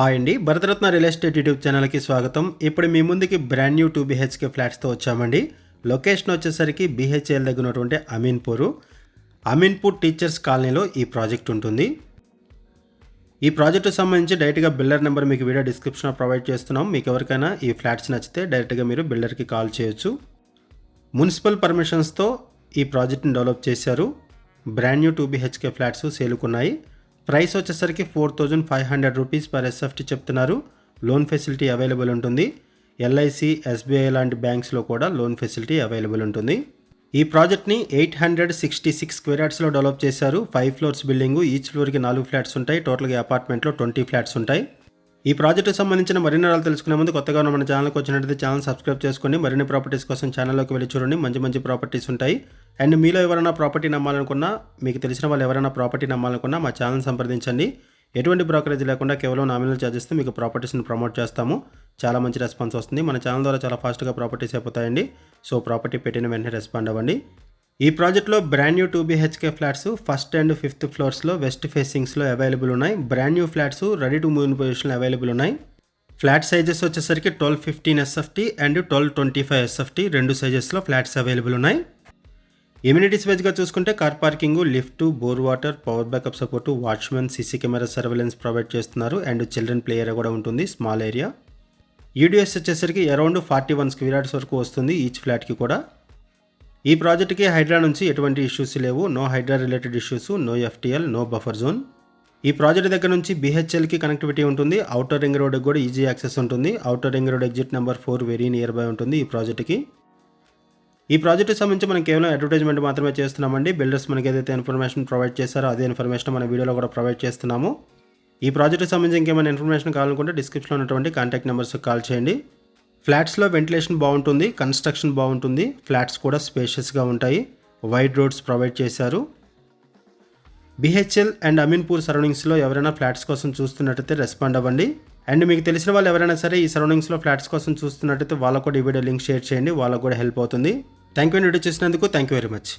Hi అండి. Bharat Ratna real estate YouTube ఛానల్కి స్వాగతం. ఇప్పుడు మీ ముందుకి బ్రాండ్ న్యూ టూ బీహెచ్కే ఫ్లాట్స్తో వచ్చామండి. లొకేషన్ వచ్చేసరికి బీహెచ్ఎల్ దగ్గర ఉన్నటువంటి అమీన్పూరు. అమీన్పూర్ టీచర్స్ కాలనీలో ఈ ప్రాజెక్ట్ ఉంటుంది. ఈ ప్రాజెక్టు సంబంధించి డైరెక్ట్గా బిల్డర్ నెంబర్ మీకు వీడియో డిస్క్రిప్షన్లో ప్రొవైడ్ చేస్తున్నాం. మీకు ఎవరికైనా ఈ ఫ్లాట్స్ నచ్చితే డైరెక్ట్గా మీరు బిల్డర్కి కాల్ చేయొచ్చు. మున్సిపల్ పర్మిషన్స్తో ఈ ప్రాజెక్ట్ని డెవలప్ చేశారు. Brand new two BHK flats సేలుకున్నాయి price వచ్చేసరికి four thousand five hundred rupees per SFT చెప్తున్నారు. లోన్ ఫెసిలిటీ అవైలబుల్ ఉంటుంది. ఎల్ఐసి ఎస్బీఐ లాంటి బ్యాంక్స్లో కూడా లోన్ ఫెసిలిటీ అవైలబుల్ ఉంటుంది. ఈ ప్రాజెక్ట్ని ఎయిట్ హండ్రెడ్ సిక్స్టీ సిక్స్ స్క్వేర్యార్డ్స్లో డెవలప్ చేశారు. ఫైవ్ ఫ్లోర్స్ బిల్డింగు ఈచ్ ఫ్లోర్కి నాలుగు ఫ్లాట్స్ ఉంటాయి. టోటల్గా అపార్ట్మెంట్లో ట్వంటీ ఫ్లాట్స్ ఉంటాయి. ఈ ప్రాజెక్టుకు సంబంధించిన మరిన్ని వివరాలు తెలుసుకునే ముందు కొత్తగా ఉన్న మన ఛానల్కి వచ్చినట్లయితే ఛానల్ సబ్స్క్రైబ్ చేసుకోండి. మరిన్ని ప్రాపర్టీస్ కోసం ఛానల్లోకి వెళ్ళి చూడండి. మంచి మంచి ప్రాపర్టీస్ ఉంటాయి. అండ్ మీలో ఎవరైనా ప్రాపర్టీ నమ్మాలనుకున్నా మీకు తెలిసిన వాళ్ళు ఎవరైనా ప్రాపర్టీ నమ్మాలనుకున్నా మా ఛానల్ సంప్రదించండి. ఎటువంటి బ్రోకరేజ్ లేకుండా కేవలం నామినల్ ఛార్జెస్తో మీకు ప్రాపర్టీస్ని ప్రమోట్ చేస్తాము. చాలా మంచి రెస్పాన్స్ వస్తుంది. మన ఛానల్ ద్వారా చాలా ఫాస్ట్గా ప్రాపర్టీస్ అయిపోతాయండి. సో ప్రాపర్టీ పెట్టిన వెంటనే రెస్పాండ్ అవ్వండి. ఈ ప్రాజెక్ట్లో brand new two BHK flats first and fifth ఫ్లోర్స్లో west ఫేసింగ్స్లో అవైలబుల్ ఉన్నాయి. Brand new flats ready to move in పొజిషన్లో అవైలబుల్ ఉన్నాయి. ఫ్లాట్ సైజెస్ వచ్చేసరికి twelve fifteen SFT and twelve twenty five SFT రెండు సైజెస్లో ఫ్లాట్స్ అవైలబుల్ ఉన్నాయి. ఇమ్యూనిటీస్ వైజ్గా చూసుకుంటే car parking lift bore water power backup support watchmen CC camera surveillance provide చేస్తున్నారు. And children play area కూడా ఉంటుంది స్మాల్ ఏరియా యూడిఎస్ వచ్చేసరికి around forty one square yards వరకు వస్తుంది ఈచ్ ఫ్లాట్కి కూడా. ఈ ప్రాజెక్ట్కి హైడ్రా నుంచి ఎటువంటి ఇష్యూస్ లేవు. No HYDRAA related issues no FTL no buffer zone. ఈ ప్రాజెక్ట్ దగ్గర నుంచి బీహెచ్ఎల్కి కనెక్టివిటీ ఉంటుంది. అవుటర్ రింగ్ రోడ్కి కూడా ఈజీ యాక్సెస్ ఉంటుంది. Outer ring road exit number four very near by ఉంటుంది ఈ ప్రాజెక్ట్కి. ఈ ప్రాజెక్ట్కి సంబంధించి మనం కేవలం అడ్వర్టైజ్మెంట్ మాత్రమే చేస్తున్నామండి. బిల్డర్స్ మనకి ఏదైతే ఇన్ఫర్మేషన్ ప్రొవైడ్ చేశారో అదే ఇన్ఫర్మేషన్ మన వీడియోలో కూడా ప్రొవైడ్ చేస్తున్నాము. ఈ ప్రాజెక్ట్కి సంబంధించి ఇంకేమైనా ఇన్ఫర్మేషన్ కావాలనుకుంటే డిస్క్రిప్షన్లో ఉన్నటువంటి కాంటాక్ట్ నెంబర్స్కి కాల్ చేయండి. ఫ్లాట్స్లో వెంటిలేషన్ బాగుంటుంది కన్స్ట్రక్షన్ బాగుంటుంది ఫ్లాట్స్ కూడా స్పేషియస్గా ఉంటాయి. వైడ్ రోడ్స్ ప్రొవైడ్ చేశారు. బిహెచ్ఎల్ అండ్ అమీన్పూర్ సరౌండింగ్స్లో ఎవరైనా ఫ్లాట్స్ కోసం చూస్తున్నట్టయితే రెస్పాండ్ అవ్వండి. అండ్ మీకు తెలిసిన వాళ్ళు ఎవరైనా సరే ఈ సరౌండింగ్స్లో ఫ్లాట్స్ కోసం చూస్తున్నట్టయితే వాళ్ళకు కూడా ఈ వీడియో లింక్ షేర్ చేయండి వాళ్ళకు కూడా హెల్ప్ అవుతుంది. థ్యాంక్ యూ వీడియో చేసినందుకు థ్యాంక్ యూ వెరీ మచ్